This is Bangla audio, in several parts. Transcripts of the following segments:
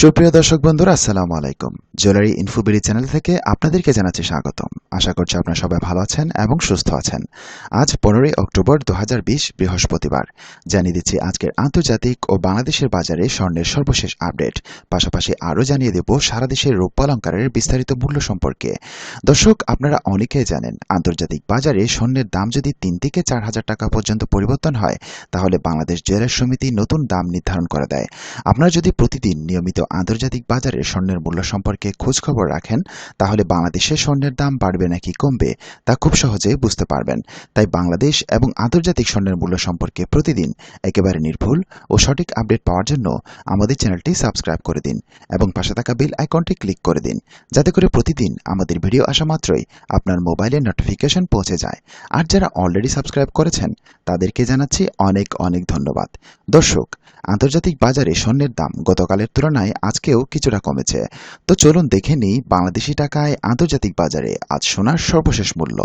সুপ্রিয় দর্শক বন্ধুরা, আসসালামু আলাইকুম। জুয়েলারি ইনফোবিডি চ্যানেল থেকে আপনাদেরকে জানাচ্ছি স্বাগতম। আশা করছি আপনারা সবাই ভালো আছেন এবং সুস্থ আছেন। আজ পনেরোই অক্টোবর দু হাজার বিশ বৃহস্পতিবার। জানিয়ে দিচ্ছি আজকের আন্তর্জাতিক ও বাংলাদেশের বাজারে স্বর্ণের সর্বশেষ আপডেট। পাশাপাশি আরও জানিয়ে দেব সারা দেশের রূপালঙ্কারের বিস্তারিত মূল্য সম্পর্কে। দর্শক, আপনারা অনেকেই জানেন, আন্তর্জাতিক বাজারে স্বর্ণের দাম যদি তিন থেকে চার হাজার টাকা পর্যন্ত পরিবর্তন হয়, তাহলে বাংলাদেশ জুয়েলার সমিতি নতুন দাম নির্ধারণ করে দেয়। আপনারা যদি প্রতিদিন নিয়মিত আন্তর্জাতিক বাজারে স্বর্ণের মূল্য সম্পর্কে খোঁজখবর রাখেন, তাহলে বাংলাদেশে স্বর্ণের দাম বাড়বে নাকি কমবে, তা খুব সহজেই বুঝতে পারবেন। তাই বাংলাদেশ এবং আন্তর্জাতিক স্বর্ণের মূল্য সম্পর্কে প্রতিদিন একেবারে নির্ভুল ও সঠিক আপডেট পাওয়ার জন্য আমাদের চ্যানেলটি সাবস্ক্রাইব করে দিন এবং পাশে থাকা বেল আইকনটি ক্লিক করে দিন, যাতে করে প্রতিদিন আমাদের ভিডিও আসা মাত্রই আপনার মোবাইলে নোটিফিকেশন পৌঁছে যায়। আর যারা অলরেডি সাবস্ক্রাইব করেছেন, তাদেরকে জানাচ্ছি অনেক অনেক ধন্যবাদ। দর্শক, আন্তর্জাতিক বাজারে স্বর্ণের দাম গতকালের তুলনায় আজকেও কিছুটা কমেছে। তো চলুন দেখে নিই বাংলাদেশি টাকায় আন্তর্জাতিক বাজারে আজ সোনার সর্বশেষ মূল্য।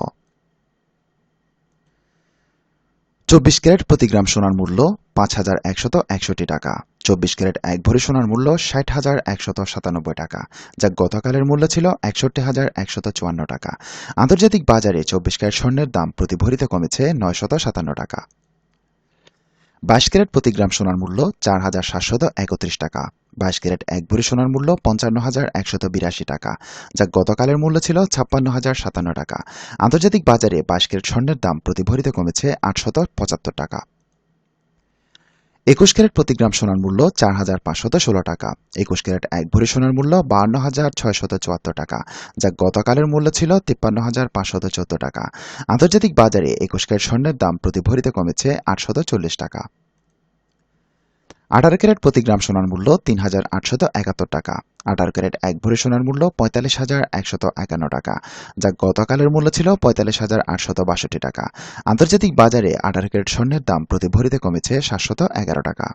চব্বিশ ক্যারেট প্রতি গ্রাম সোনার মূল্য পাঁচ হাজার একশত একষট্টি টাকা। চব্বিশ ক্যারেট এক ভরি সোনার মূল্য ষাট হাজার একশত সাতানব্বই টাকা, যা গতকালের মূল্য ছিল একষট্টি হাজার একশত চুয়ান্ন টাকা। আন্তর্জাতিক বাজারে চব্বিশ ক্যারেট স্বর্ণের দাম প্রতি ভরিতে কমেছে নয়শত সাতান্ন টাকা। বাইশ ক্যারেট প্রতি গ্রাম সোনার মূল্য চার হাজার সাতশত একত্রিশ টাকা। বাইশ ক্যারেট এক ভরি সোনার মূল্য পঞ্চান্ন হাজার একশত বিরাশি টাকা, যা গতকালের মূল্য ছিল ছাপ্পান্ন হাজার সাতান্ন টাকা। আন্তর্জাতিক বাজারে বাইশ ক্যারেট স্বর্ণের দাম প্রতি ভরিতে কমেছে আটশত পঁচাত্তর টাকা। একুশ ক্যারেট প্রতি গ্রাম সোনার মূল্য চার হাজার পাঁচশত ষোলো টাকা। একুশ ক্যারেট এক ভরি সোনার মূল্য বান্ন হাজার ছয়শত চুয়াত্তর টাকা, যা গতকালের মূল্য ছিল তিপ্পান্ন হাজার পাঁচশত চোদ্দ টাকা। আন্তর্জাতিক বাজারে একুশ ক্যারেট স্বর্ণের দাম প্রতি ভরিতে কমেছে আটশত চল্লিশ টাকা। আঠারো ক্যারেট প্রতি গ্রাম সোনার মূল্য তিন হাজার আটশত একাত্তর টাকা। আঠারো ক্যারেট এক ভরি সোনার মূল্য পঁয়তাল্লিশ হাজার একশত একান্ন টাকা, যা গতকালের মূল্য ছিল পঁয়তাল্লিশ হাজার আটশত বাষট্টি টাকা। আন্তর্জাতিক বাজারে আঠারো ক্যারেট স্বর্ণের দাম প্রতি ভরিতে কমেছে সাতশত এগারো টাকা।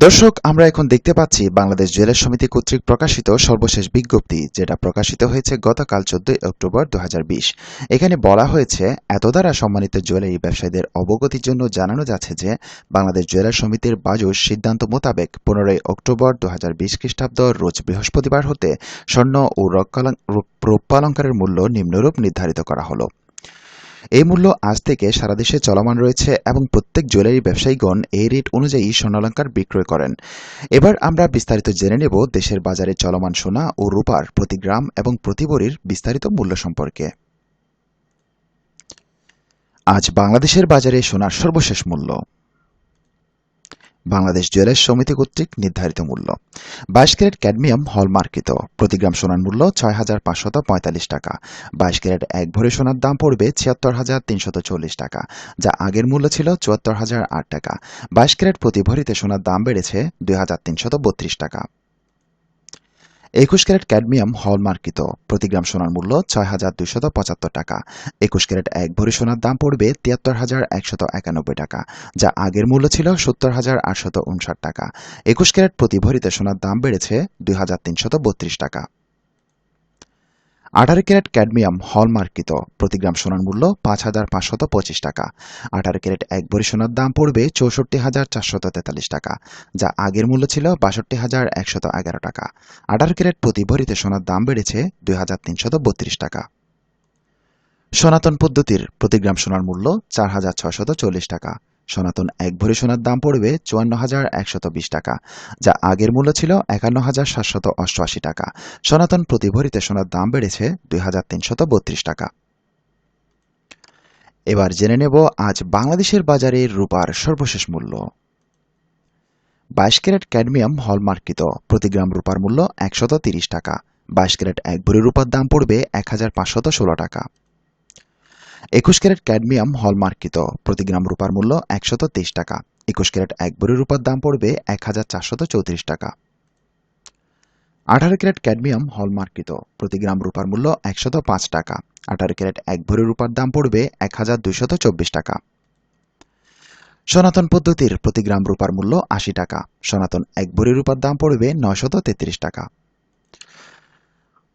দর্শক, আমরা এখন দেখতে পাচ্ছি বাংলাদেশ জুয়েলার সমিতি কর্তৃক প্রকাশিত সর্বশেষ বিজ্ঞপ্তি, যেটা প্রকাশিত হয়েছে গতকাল চোদ্দই অক্টোবর দুহাজার বিশ। এখানে বলা হয়েছে এত দ্বারা সম্মানিত জুয়েলারি ব্যবসায়ীদের অবগতির জন্য জানানো যাচ্ছে যে, বাংলাদেশ জুয়েলার সমিতির বাজুর সিদ্ধান্ত মোতাবেক পনেরোই অক্টোবর দু হাজার বিশ খ্রিস্টাব্দ রোজ বৃহস্পতিবার হতে স্বর্ণ ও রৌপ্যালঙ্কারের মূল্য নিম্নরূপ নির্ধারিত করা হলো। এই মূল্য আজ থেকে সারা দেশে চলমান রয়েছে এবং প্রত্যেক জুয়েলারি ব্যবসায়ীগণ এই রেট অনুযায়ী স্বর্ণালঙ্কার বিক্রয় করেন। এবার আমরা বিস্তারিত জেনে নেব দেশের বাজারে চলমান সোনা ও রূপার প্রতি গ্রাম এবং প্রতি বিস্তারিত মূল্য সম্পর্কে। আজ বাংলাদেশের বাজারে সোনার সর্বশেষ মূল্য। বাংলাদেশ জুয়েলার্স সমিতি কর্তৃক নির্ধারিত মূল্য। বাইশ ক্যারেট ক্যাডমিয়াম হলমার্কিত। প্রতি গ্রাম সোনার মূল্য ছয় হাজার পাঁচশত পঁয়তাল্লিশ টাকা। বাইশ ক্যারেট এক ভরি সোনার দাম পড়বে ছিয়াত্তর হাজার তিনশত চল্লিশ টাকা, যা আগের মূল্য ছিল চুয়াত্তর হাজার আট টাকা। বাইশ ক্যারেট প্রতি ভরিতে সোনার দাম বেড়েছে দুই হাজার তিনশত বত্রিশ টাকা। একুশ ক্যারেট ক্যাডমিয়াম হলমার্কিত। প্রতি গ্রাম সোনার মূল্য ছয় হাজার দুইশত পঁচাত্তর টাকা। একুশ ক্যারেট এক ভরি সোনার দাম পড়বে তিয়াত্তর হাজার একশত একানব্বই টাকা, যা আগের মূল্য ছিল সত্তর হাজার আটশত উনষাট টাকা। একুশ ক্যারেট প্রতি ভরিতে সোনার দাম বেড়েছে দুই হাজার তিনশত বত্রিশ টাকা। আঠারো ক্যারেট ক্যাডমিয়াম হলমার্কিত। প্রতি গ্রাম সোনার মূল্য পাঁচ হাজার পাঁচশত পঁচিশ টাকা। আঠারো ক্যারেট এক ভরি সোনার দাম পড়বে চৌষট্টি হাজার চারশত তেতাল্লিশ টাকা, যা আগের মূল্য ছিল বাষট্টি হাজার একশত এগারো টাকা। আঠারো ক্যারেট প্রতি ভরিতে সোনার দাম বেড়েছে দুই হাজার তিনশত বত্রিশ টাকা। সনাতন পদ্ধতির প্রতি গ্রাম সোনার মূল্য চার হাজার ছশত চল্লিশ টাকা। সনাতন এক ভরি সোনার দাম পড়বে চুয়ান্ন হাজার একশত বিশ টাকা, যা আগের মূল্য ছিল একান্ন হাজার সাতশত অষ্টআশি টাকা। সনাতন প্রতি ভরিতে সোনার দাম বেড়েছে দুই হাজার তিনশত বত্রিশ টাকা। এবার জেনে নেব আজ বাংলাদেশের বাজারে রূপার সর্বশেষ মূল্য। বাইশ ক্যারেট ক্যাডমিয়াম হলমার্কিত, প্রতি গ্রাম রূপার মূল্য একশত তিরিশ টাকা। বাইশ ক্যারেট এক ভরি রূপার দাম পড়বে এক হাজার পাঁচশত ষোলো টাকা। একুশ ক্যারেট ক্যাডমিয়াম হলমার্কিত। প্রতি গ্রাম রূপার মূল্য একশত তেইশ টাকা। একুশ ক্যারেট এক বড়ি রূপার দাম পড়বে এক হাজার চারশত চৌত্রিশ টাকা। আঠারো ক্যারেট ক্যাডমিয়াম হলমার্কিত। প্রতি গ্রাম রূপার মূল্য একশত পাঁচ টাকা। আঠারো ক্যারেট এক ভরি রূপার দাম পড়বে এক হাজার দুইশত চব্বিশ টাকা। সনাতন পদ্ধতির প্রতি গ্রাম রূপার মূল্য আশি টাকা। সনাতন এক ভরি রূপার দাম পড়বে নয়শত তেত্রিশ টাকা।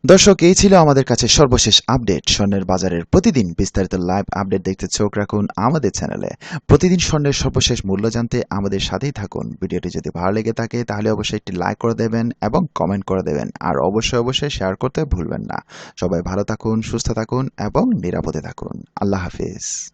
দর্শক, এই ছিল আমাদের কাছে সর্বশেষ আপডেট। স্বর্ণের বাজারের প্রতিদিন বিস্তারিত লাইভ আপডেট দেখতে চোখ রাখুন আমাদের চ্যানেলে। প্রতিদিন স্বর্ণের সর্বশেষ মূল্য জানতে আমাদের সাথেই থাকুন। ভিডিওটি যদি ভালো লেগে থাকে, তাহলে অবশ্যই একটি লাইক করে দেবেন এবং কমেন্ট করে দেবেন। আর অবশ্যই অবশ্যই শেয়ার করতে ভুলবেন না। সবাই ভালো থাকুন, সুস্থ থাকুন এবং নিরাপদে থাকুন। আল্লাহ হাফিজ।